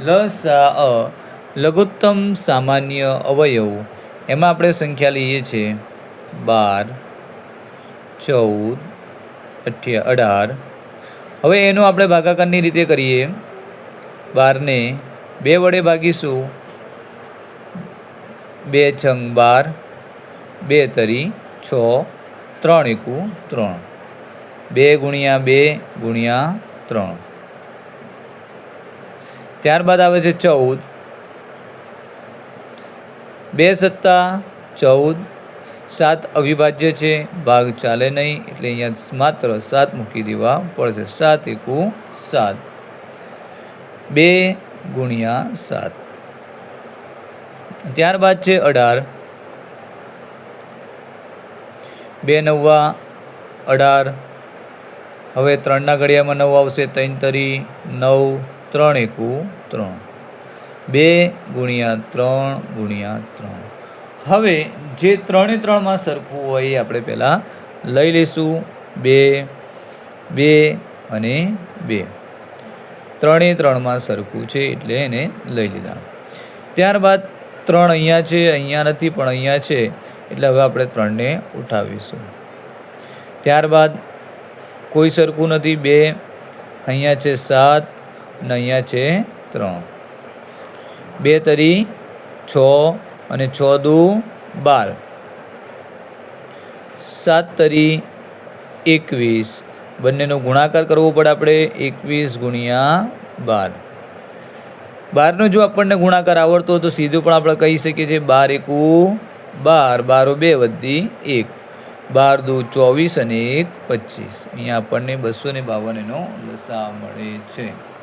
લસા અ, લઘુત્તમ સામાન્ય અવયવ. એમાં આપણે સંખ્યા લઈએ છીએ. બાર, ચૌદ, અઠ્યા, અઢાર. હવે એનો આપણે ભાગાકારની રીતે કરીએ. બારને બે વડે ભાગીશું. બે છંગ બાર, બે તરી છ, ત્રણ એકુ ત્રણ. બે ગુણ્યા બે ગુણ્યા ત્રણ. ત્યારબાદ આવે છે ચૌદ. બે સત્તા, ચૌદ. સાત અવિભાજ્ય છે, ભાગ ચાલે નહીં, એટલે અહીંયા માત્ર સાત મૂકી દેવા પડશે. સાત એકુ સાત. બે ગુણ્યા સાત. ત્યારબાદ છે અઢાર. બે નવ્વા, અઢાર. હવે ત્રણના ઘડિયામાં નવ આવશે. ત્રણ તરી નવ. ત્રણ એકુ ત્રણ. બે ગુણ્યા ત્રણ ગુણ્યા ત્રણ. હવે જે ત્રણે ત્રણમાં સરખું હોય એ આપણે પહેલાં લઈ લઈશું. બે બે અને બે. ત્રણે ત્રણમાં સરખું છે એટલે એને લઈ લીધા. ત્યારબાદ ત્રણ અહીંયા છે, અહીંયા નથી, પણ અહીંયા છે. એટલે હવે આપણે ત્રણને ઉઠાવીશું. ત્યારબાદ કોઈ સરખું નથી. બે, અહીંયા છે સાત. અને અહીંયા છે ત્રણ. બે તરી છ અને છ દુ બાર. સાત તરી એકવીસ. બંનેનો ગુણાકાર કરવો પડે આપણે એકવીસ ગુણ્યા બાર. બારનો જો આપણને ગુણાકાર આવડતો તો સીધું પણ આપણે કહી શકીએ છીએ બાર એકુ બાર. બારો બે વધી એક. બાર દો ચોવીસ અને એક પચીસ. અહીંયા આપણને બસો ને બાવન એનો લસા મળે છે.